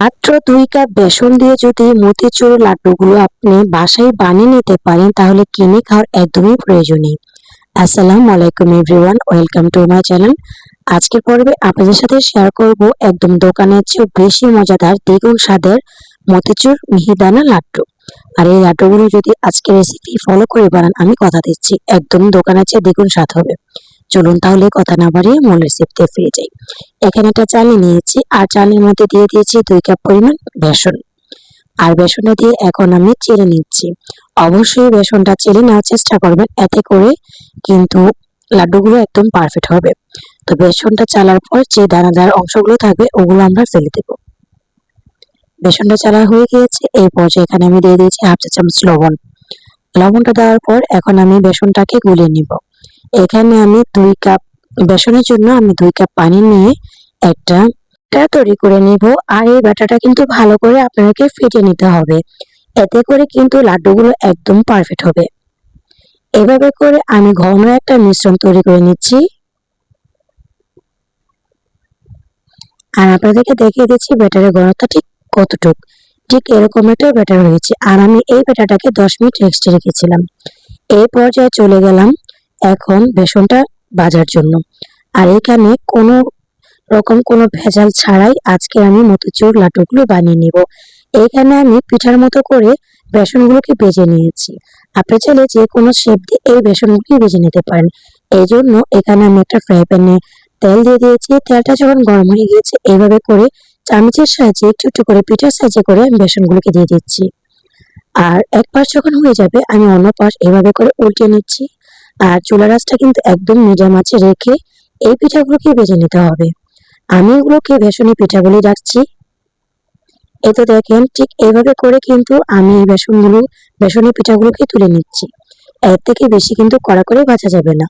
মাত্র দুই কাপ বেসন দিয়ে যদি মতিচুর লাড্ডুগুলো আপনি বাসায় বানিয়ে নিতে পারেন, তাহলে কিনে খাওয়ার একদমই প্রয়োজন নেই আসসালামু আলাইকুম everyone, welcome to my channel. আজকের পর্বে আপনাদের সাথে শেয়ার করব একদম দোকানের চেয়ে বেশি মজাদার দ্বিগুণ স্বাদের মতিচুর মিহিদানা লাড্ডু। আর এই লাড্ডুগুলো যদি আজকে রেসিপি ফলো করে বানান, আমি কথা দিচ্ছি, একদম দোকানের চেয়ে দ্বিগুণ স্বাদ হবে। চলুন তাহলে কথা না বাড়িয়ে মূল রেসিপিতে ফিরে যাই। এখানে একটা চালি নিয়েছি, আর চালের মধ্যে দিয়ে দিয়েছি দুই কাপ পরিমাণ বেসন। আর বেসনটা দিয়ে এখন আমি চেলে নিচ্ছি। অবশ্যই বেসনটা চেলে নেওয়ার চেষ্টা করবেন, এতে করে কিন্তু লাড্ডুগুলো একদম পারফেক্ট হবে। তো বেসনটা চালার পর যে দানাদার অংশগুলো থাকবে, ওগুলো আমরা ফেলে দেব। বেসনটা চালা হয়ে গিয়েছে, এই পর্যায়ে এখানে আমি দিয়ে দিয়েছি হাফ চা চামচ লবণ। লবণটা দেওয়ার পর এখন আমি বেসনটাকে গুলিয়ে নিব। এখানে আমি দুই কাপ বেসনের জন্য আমি দুই কাপ পানি নিয়ে একটা ব্যাটার তৈরি করে নিব। আর এই ব্যাটারটা কিন্তু ভালো করে আপনাকে ফেটে নিতে হবে। এতে করে কিন্তু লাড্ডুগুলো একদম পারফেক্ট হবে। এভাবে করে আমি ঘন একটা মিশ্রণ তৈরি করে নিচ্ছি। আর আপনাদেরকে দেখিয়ে দিচ্ছি ব্যাটারের ঘনত্ব ঠিক কতটুক। ঠিক এরকম একটা ব্যাটার হয়েছে। আর আমি এই ব্যাটারটাকে দশ মিনিট রেস্টে রেখেছিলাম। এই পর্যায়ে চলে গেলাম এখন বেসনটা বাজার জন্য। আর এখানে কোনো রকম কোনো ভেজাল ছাড়াই আজকে আমি মতিচুর লাড্ডুগুলো বানিয়ে নিব। এখানে আমি পিঠার মতো করে বেসনগুলোকে বেজে নিয়েছি। আপনি চাইলে যে কোনো শেপ দিয়ে এই বেসনগুলোকে বেজে নিতে পারেন। এই জন্য এখানে আমি একটা ফ্রাই প্যানে তেল দিয়ে দিয়েছি। তেলটা যখন গরম হয়ে গিয়েছে, এইভাবে করে চামচের সাহায্যে একটু একটু করে পিঠার সাহায্যে করে আমি বেসনগুলোকে দিয়ে দিচ্ছি। আর এক পাশ যখন হয়ে যাবে, আমি অন্য পাশ এভাবে করে উল্টে নিচ্ছি। আর চুলা রাসটা কিন্তু একদম মিডিয়াম আঁচে রেখে এই পিঠাগুলোকে ভেজে নিতে হবে। আমি এগুলোকে বেসনি পিঠা বলে রাখছি এই তো দেখেন, ঠিক এইভাবে করে কিন্তু আমি এই বেসনগুলো বেসনি পিঠাগুলোকে তুলে নিচ্ছি। এর থেকে বেশি কিন্তু কড়া করে ভাজা যাবে না।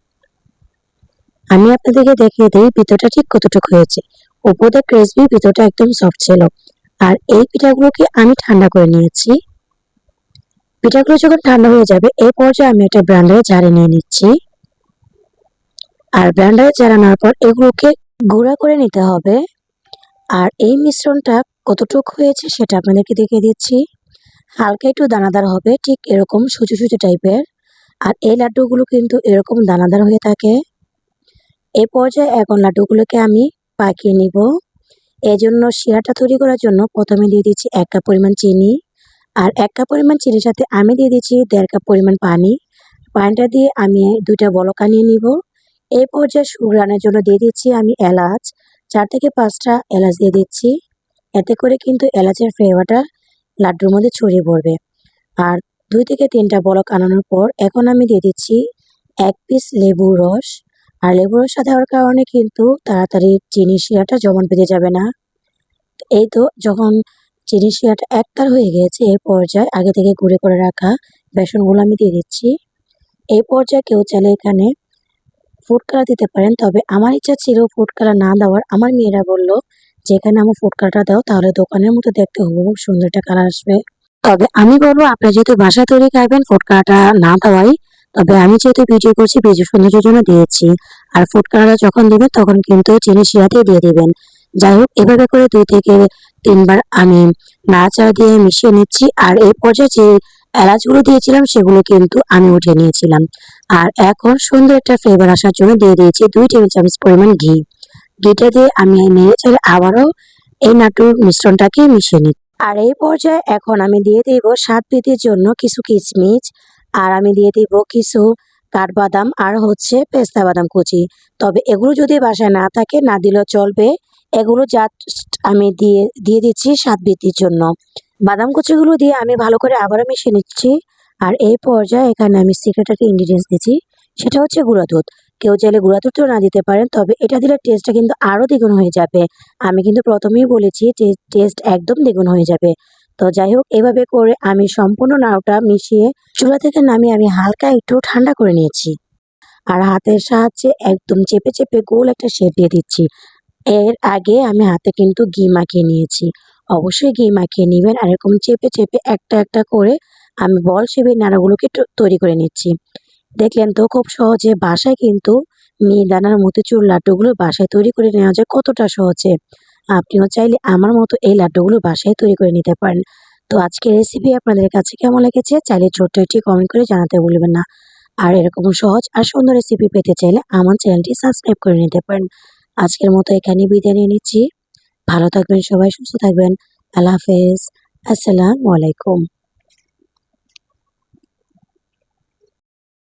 আমি আপনাদেরকে দেখিয়ে দিই ভিতরটা ঠিক কতটুকু হয়েছে। উপরটা ক্রিসপি ভিতরটা একদম সফট ছিল। আর এই পিঠাগুলোকে আমি ঠান্ডা করে নিয়েছি। পিঠাগুলো যখন ঠান্ডা হয়ে যাবে, এই পর্যায়ে আমি একটা ব্রান্ডারে ঝাড়ে নিয়ে নিচ্ছি। আর ব্রান্ডারে ঝাড়ানোর পর এগুলোকে গুঁড়া করে নিতে হবে। আর এই মিশ্রণটা কতটুকু হয়েছে সেটা আপনাদেরকে দেখিয়ে দিচ্ছি। হালকা একটু দানাদার হবে, ঠিক এরকম সুচু সুচু টাইপের। আর এই লাড্ডুগুলো কিন্তু এরকম দানাদার হয়ে থাকে। এই পর্যায়ে এখন লাড্ডুগুলোকে আমি পাকিয়ে নিব। এই জন্য শিরাটা তৈরি করার জন্য প্রথমে দিয়ে দিচ্ছি এক কাপ পরিমাণ চিনি। আর এক কাপ পরিমাণ চিনির সাথে আমি দিয়ে দিচ্ছি দেড় কাপ পরিমাণ পানি। পানিটা দিয়ে আমি দুইটা বলকা নিয়ে নিব। এই পর্যায়ে সুগ্রানের জন্য দিয়ে দিচ্ছি আমি এলাচ। চার থেকে পাঁচটা এলাচ দিয়ে দিচ্ছি। এতে করে কিন্তু এলাচের ফ্লেভারটা লাড্ডুর মধ্যে ছড়িয়ে পড়বে। আর দুই থেকে তিনটা বলক আনানোর পর এখন আমি দিয়ে দিচ্ছি এক পিস লেবুর রস। আর লেবুর রসটা দেওয়ার কারণে কিন্তু তাড়াতাড়ি চিনি শিরাটা জমান পেতে যাবে না। এই তো যখন চিনি শিরাটা একতার হয়ে গেছে এই পর্যায়ে আগে থেকে গুঁড়ে করে রাখা বেসনগুলো আমি দিয়ে দিচ্ছি। এই পর্যায়ে কেউ চাইলে এখানে ফুড কালার দিতে পারেন, তবে আমার ইচ্ছা ছিল ফুড কালার না দেওয়ার। আমার মেয়েরা বলল যে এখানে আমার ফুড কালারটা দাও, তাহলে দোকানের মতো দেখতে খুব সুন্দর একটা কালার আসবে। তবে আমি বলব আপনারা যেহেতু বাসা তৈরি খাবেন ফুড কালারটা না দেওয়াই, তবে আমি যেহেতু ভিডিও করছি ভিডিও সৌন্দর্যের জন্য দিয়েছি। আর ফুড কালারটা যখন দেবেন, তখন কিন্তু চিনি শিরাতে দিয়ে দিবেন। যাই হোক, এভাবে করে দুই থেকে তিনবার আমি নাড়াচাড়া দিয়ে মিশিয়ে নিচ্ছি আর এই পর্যায়ে যে এলাচগুলো দিয়েছিলাম সেগুলো কিন্তু আমি উঠে নিয়েছিলাম। আর এখন সুন্দর একটা ফ্লেভার আসার জন্য দিয়ে দিয়েছি দুই টেবিল চামচ পরিমাণ ঘি। ঘিটা দিয়ে আমি নেড়ে চেড়ে আবারও এই নাটুর মিশ্রণটাকে মিশিয়ে নিই আর এই পর্যায়ে এখন আমি দিয়ে দিব স্বাদ বৃদ্ধির জন্য কিছু কিচমিচ আর আমি দিয়ে দিব কিছু কাঠবাদাম আর হচ্ছে পেস্তা বাদাম কুচি। তবে এগুলো যদি বাসায় না থাকে, না দিলেও চলবে। এগুলো জাস্ট আমি দিয়ে দিয়ে দিচ্ছি স্বাদ বৃদ্ধির জন্য। বাদাম কুচিগুলো দিয়ে আমি ভালো করে আবারও মিশিয়ে নিচ্ছি। আর এই পর্যায়ে এখানে আমি সিক্রেট একটা ইনগ্রিডিয়েন্টস দিচ্ছি। সেটা হচ্ছে গুঁড়া দুধ। কেউ চাইলে গুঁড়া দুধও না দিতে পারেন, তবে এটা দিলে টেস্টটা কিন্তু আরও দ্বিগুণ হয়ে যাবে। আমি কিন্তু প্রথমেই বলেছি যে টেস্ট একদম দ্বিগুণ হয়ে যাবে। তো যাই হোক, এভাবে করে আমি সম্পূর্ণ নাড়ুটা মিশিয়ে চুলা থেকে নামিয়ে আমি হালকা একটু ঠান্ডা করে নিয়েছি। আর হাতের সাহায্যে একদম চেপে চেপে গোল একটা শেপ দিয়ে দিচ্ছি। এর আগে আমি হাতে কিন্তু ঘি মাখিয়ে নিয়েছি। অবশ্যই ঘি মাখিয়ে নেবেন আর এরকম চেপে চেপে একটা একটা করে আমি বল শিবির নাড়াগুলোকে তৈরি করে নিচ্ছি। দেখলেন তো খুব সহজে বাসায় কিন্তু মিহিদানার মতিচুর লাড্ডুগুলো বাসায় তৈরি করে নেওয়া যায় কতটা সহজে। আপনিও চাইলে আমার মতো এই লাড্ডুগুলো বাসায় তৈরি করে নিতে পারেন। তো আজকের রেসিপি আপনাদের কাছে কেমন লেগেছে চাইলে ছোট্ট একটি কমেন্ট করে জানাতে বলবেন না। আর এরকম সহজ আর সুন্দর রেসিপি পেতে চাইলে আমার চ্যানেলটি সাবস্ক্রাইব করে নিতে পারেন। আজকের মতো এখানে বিদায় নিয়ে নিচ্ছি। ভালো থাকবেন সবাই, সুস্থ থাকবেন। আল্লাহ হাফেজ। আসসালামু আলাইকুম।